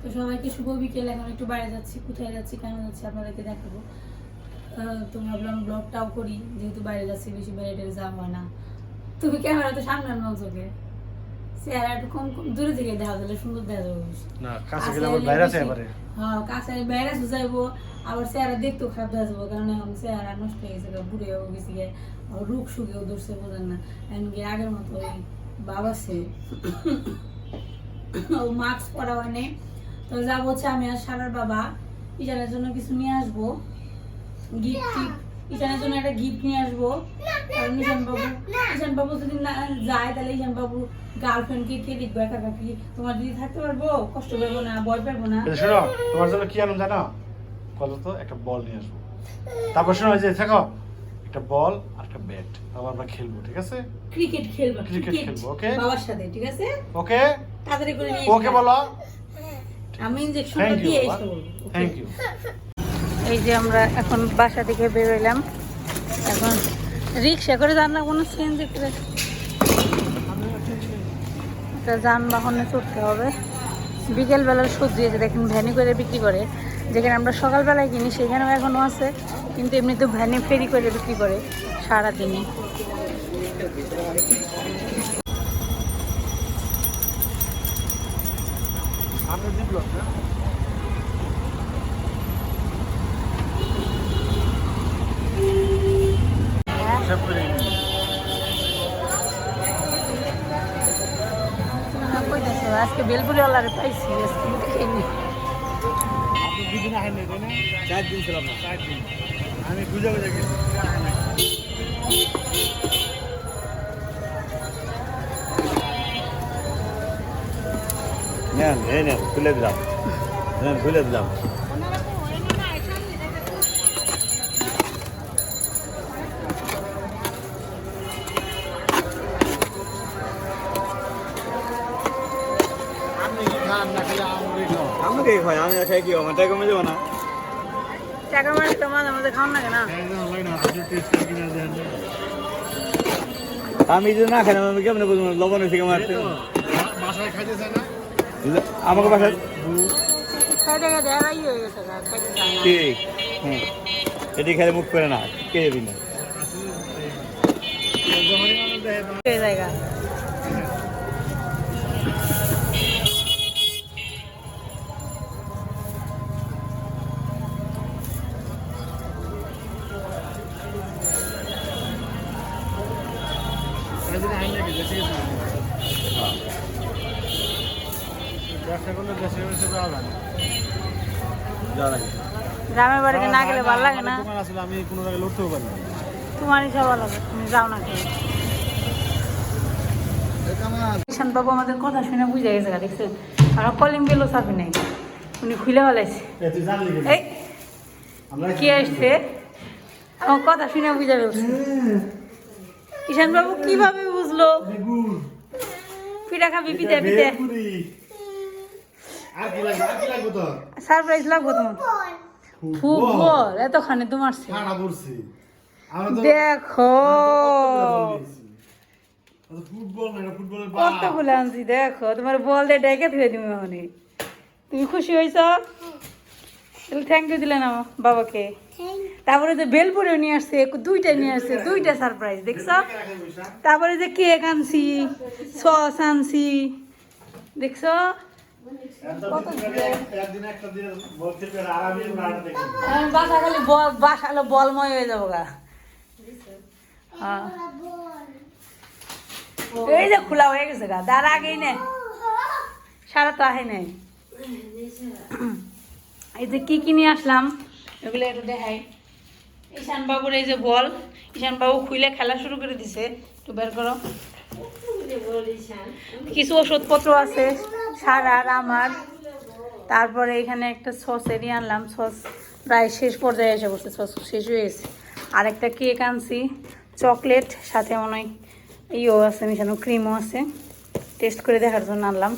তো সবাইকে শুভ বিকেল এখন একটু বাইরে যাচ্ছি কোথায় যাচ্ছি কেন যাচ্ছি আপনাদেরকে দেখাবো। তো ভাবলাম ব্লগটাও করি যেহেতু বাইরে যাচ্ছি বেশি বাইরে টাইরে যাওয়া হয় না। তুমি ক্যামেরা তো সামনে আনো চোখে চেহারা একটু কম কম দূরে থেকে দেখা গেলে সুন্দর দেখা যাবে। না কাছে গেলে এবারে। হ্যাঁ কাছে আবার চেহারা দেখতেও খারাপ দেখা যাব কারণ এখন চেহারা নষ্ট হয়ে গেছে বুড়ে হয়ে গেছে গে আর রোগ সুখেও ধরছে বোঝেন না। গিয়ে আগের মতো ওই বাবা সে ও মাস্ক পরা হয় নাই। তো যাব হচ্ছে আমি আর সারার বাবা ইজানের জন্য কিছু নিয়ে আসব। গিফট ইশানের জন্য একটা গিফট নিয়ে আসব। কারণ ঈশান বাবু ঈশান বাবু যদি না যায় তাহলে ঈশান বাবু গার্লফ্রেন্ডকে কে একা একা কি? তোমার দিদি থাকতে পারব কষ্ট পাবো না ভয় পাবো না। শোনো তোমার জন্য কি আনন্দ জানো? বলো তো একটা বল নিয়ে আসব। তারপর শোনো যে থাকো একটা বল আর একটা ব্যাট তারপর আমরা খেলব ঠিক আছে? ক্রিকেট খেলবা ক্রিকেট খেলব, okay? বাবার সাথে ঠিক আছে? ওকে তাড়াতাড়ি করে নিয়ে ওকে বলো। আমি ইনজেকশনটা দিয়ে এসে বলব থ্যাংক ইউ এই যে আমরা এখন বাসা থেকে বেরোইলাম এখন রিক্সা করে যান না কোনো সিএনজি করে একটা যানবাহনে চড়তে হবে। বিকেলবেলার সবজি আছে দেখেন ভ্যানি করে বিক্রি করে। যেখানে আমরা সকালবেলায় কিনি সেখানেও এখনও আছে। কিন্তু এমনি তো ভ্যানে ফেরি করে বিক্রি করে সারাদিনই আজকে বেলপুরিওয়ালারে পাইছি আজকে দেখিনি। দুদিন আহেন নাই, তাই না? চার দিন ছিলাম না চার দিন। আমি বুঝে বুঝে গেছি। নেন এই নেন খুলে দিলাম নেন খুলে দিলাম আমরি আমাকে খাই আমি খাই কি আমার টাকা না টাকা মানে না লাগে আমি যদি না খাই আমি কেমন বুঝব লবণ থেকে মারতে বাসায় খাইতে চায় না আমাকে বাসায় এরাই হয়ে এটি খেলে মুখ করে না কে যাবি না জায়গা ব্যবসা করলে দেশে লাগে। গ্রামের বাড়িতে না গেলে ভালো লাগে না। আসলে আমি কোনো জায়গায় লড়তেও পারি না। তোমার ইচ্ছা ভালো লাগে তুমি যাও না কেন বাবু আমাদের কথা শুনে বুঝে গেছে গা, দেখছেন আমরা কলিং বেলও চাপি নাই। উনি খুলে ফেলাইছে। এ তুই জানলি কেন? এই আমরা কি আসছে? আমার কথা শুনে বুঝে ফেলছে ঈশান বাবু কীভাবে বুঝলো? পিঠা খাবি পিঠে পিঠে বেলপুরি। আর কি লাগবে আর কি লাগবে তোর সারপ্রাইজ লাগবো তোমার। ফুটবল। এতখানি তোমার দেখো। ফুটবল না এটা ফুটবলের কত বাপ আনছি দেখো। তোমার বল দিয়ে ডেকে ধুয়ে দিবি মানে তুমি খুশি হয়েছ? তাহলে থ্যাংক ইউ দিলেন আমার বাবাকে। তারপরে যে বেলপুরে নিয়ে আসছে দুইটা নিয়ে আসছে দুইটা সারপ্রাইজ দেখছ? তারপরে যে কেক আনছি সস আনছি দেখছ? বাসা খালি বল বাসালো বলময় হয়ে যাব গা। হ্যাঁ। এই যে খোলা হয়ে গেছে গা তার আগেই নে। সারা তো আহে নাই। এই যে কি কি নিয়ে আসলাম এগুলো একটু দেখাই। ঈশান বাবুর এই যে বল ঈশান বাবু খুলে খেলা শুরু করে দিছে। একটু বের করো। কিছু ওষুধপত্র আছে। সারার আমার। তারপরে এখানে একটা সস এরিয়ে আনলাম। সস প্রায় শেষ পর্যায়ে এসে বসে সস শেষ হয়ে গেছে। আর একটা কেক আনছি চকলেট সাথে হয় ইও আছে মিশানো ক্রিমও আছে। টেস্ট করে দেখার জন্য আনলাম।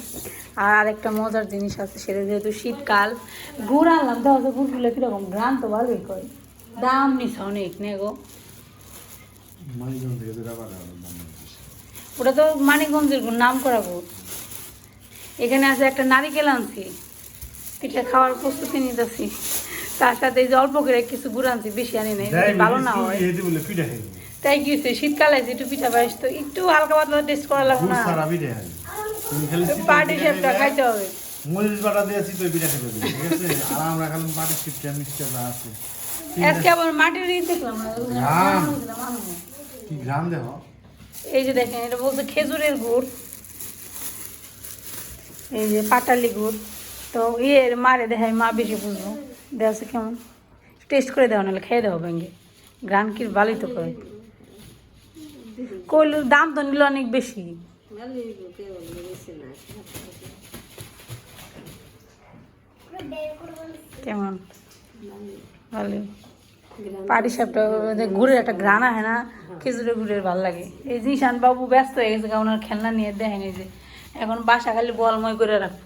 আর আরেকটা মজার জিনিস আছে সেটা যেহেতু শীতকাল গুড় আনলাম তো গুড়গুলো কীরকম গ্রান তো ভালোই করে দাম নিছে অনেক নে গো। মাইজন থেকে যেটা পারে ওটা তো মানিকগঞ্জের গুড় নাম করা গুড়। এখানে আছে একটা নারিকেল আনছি। পিঠা খাওয়ার প্রস্তুতি নিতেছি। তার সাথে এই যে অল্প করে কিছু গুড় আনছি বেশি আনি নাই ভালো না হয়। তাই কি হয়েছে শীতকালে একটু পিঠা পাইস তো একটু হালকা পাতলা টেস্ট করা লাগবে না। পার্টি শেপটা খাইতে হবে। মরিচ বাটা দিয়েছি তো পিঠা খেতে ঠিক আছে? আর আমরা খালি পাটি শিপটা মিক্সচার আছে। আজকে আবার মাটির ই দেখলাম না, ঘাম। ঘাম। কি গ্রাম দেখো এই যে দেখেন এটা খেজুরের গুড়। এই যে পাটালি গুড়। তো ইয়ের মারে দেখায় মা বেশি বুঝব। দেখছে কেমন? টেস্ট করে দেওয়া, নাহলে খেয়ে দেওয়া ব্যাঙ্গে। গ্রান কি ভালোই তো করে। কইল দাম তো নিল অনেক বেশি। কেমন? ভালো। পাটি সাপটা গুড়ের একটা গ্রান আছে না, খেজুরের গুড়ের ভালো লাগে। এই জিশান বাবু ব্যস্ত হয়ে গেছে ওনার খেলনা নিয়ে দেখেন যে এখন বাসা খালি বলময় করে রাখব।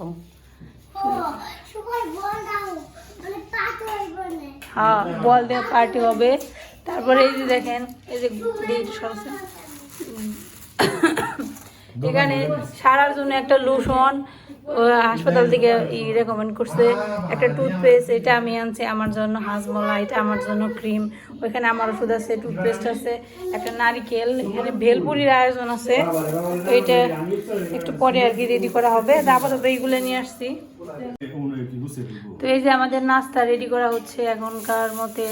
মানে হ্যাঁ বল দিয়ে পার্টি হবে। তারপরে এই যে দেখেন এই যে এখানে সারার জন্য একটা লোশন হাসপাতাল থেকে ই রেকমেন্ড করছে, একটা টুথপেস্ট এটা আমি আনছি আমার জন্য হাজমলা এটা আমার জন্য ক্রিম ওইখানে আমার ওষুধ আছে টুথপেস্ট আছে, একটা নারিকেল, এখানে ভেলপুরির আয়োজন আছে, তো এটা একটু পরে আর কি রেডি করা হবে আপাতত এইগুলো নিয়ে আসছি। তো এই যে আমাদের নাস্তা রেডি করা হচ্ছে এখনকার মতে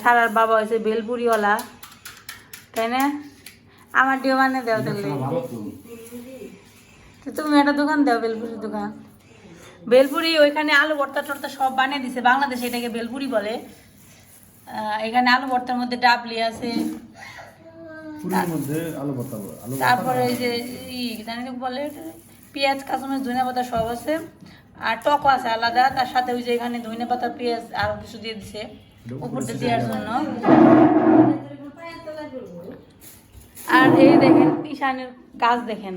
সারার বাবা হয়েছে বেলপুরিওয়ালা তাই না? আমার ডিও মানে দেওয়া তুমি একটা দোকান দাও বেলপুরির দোকান। বেলপুরি ওইখানে আলু ভর্তা টর্তা সব বানিয়ে দিছে বাংলাদেশে এটাকে বেলপুরি বলে। এখানে আলু ভর্তার মধ্যে ডাবলি আছে। তারপরে এই যে জানি বলে পেঁয়াজ কাঁচামরিচ ধনিয়া পাতা সব আছে। আর টকও আছে আলাদা তার সাথে ওই যে এখানে ধনিয়া পাতা পেঁয়াজ আরও কিছু দিয়ে দিছে। উপরটা দেওয়ার জন্য। আর এই দেখেন ঈশানের কাজ দেখেন।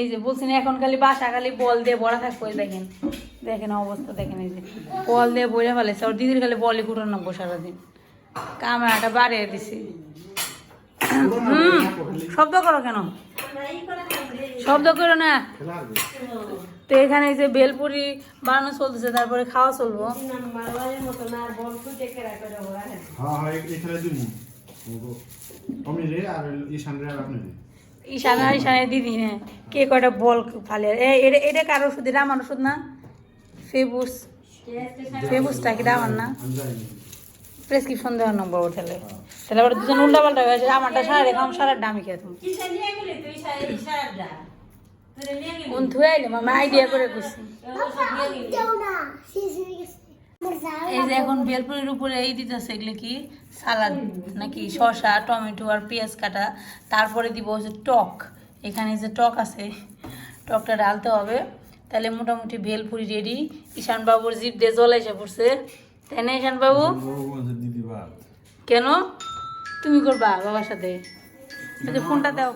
এই যে বলছি না এখন খালি বাসা খালি বল দিয়ে বড়া থাকব দেখেন। দেখেন অবস্থা দেখেন এই যে। বল দিয়ে বইরে ফেলেছে ওর দিদির খালি বলই কুটার নাকবো সারাদিন। ক্যামেরাটা বাড়িয়ে দিছি। হুম শব্দ করো কেন? শব্দ করো না। তো এখানে এই যে বেলপুরি বানানো চলতেছে তারপরে খাওয়া চলবো। হ্যাঁ হ্যাঁ ঈশানা ঈশানের দিদি হ্যাঁ। কে কয়টা বল ফালে? এ- এটা এটা কার ওষুধ? এটা আমার ওষুধ না? ফেবুস। ফেবুসটা কি? আমার না? প্রেসক্রিপশন দেওয়ার নম্বর তাহলে তাহলে আবার দুজন উল্টা পাল্টা হয়ে গেছে। আমারটা সারা রেখা আমার সারা দামি। খেয়ে তুমি কোন ধুয়ে আইলে মামা আইডিয়া করে করছি এই যে এখন বেলপুরির উপরে এই দিতেছে এগুলো কি? সালাদ নাকি? শসা টমেটো আর পেঁয়াজ কাটা। তারপরে দিব হচ্ছে টক। এখানে যে টক আছে টকটা ডালতে হবে। তাহলে মোটামুটি ভেলপুরি রেডি ঈশান বাবুর জিভ দিয়ে জল এসে পড়ছে। তাই না ঈশান বাবু কেন? তুমি করবা বাবার সাথে। ফোনটা দাও।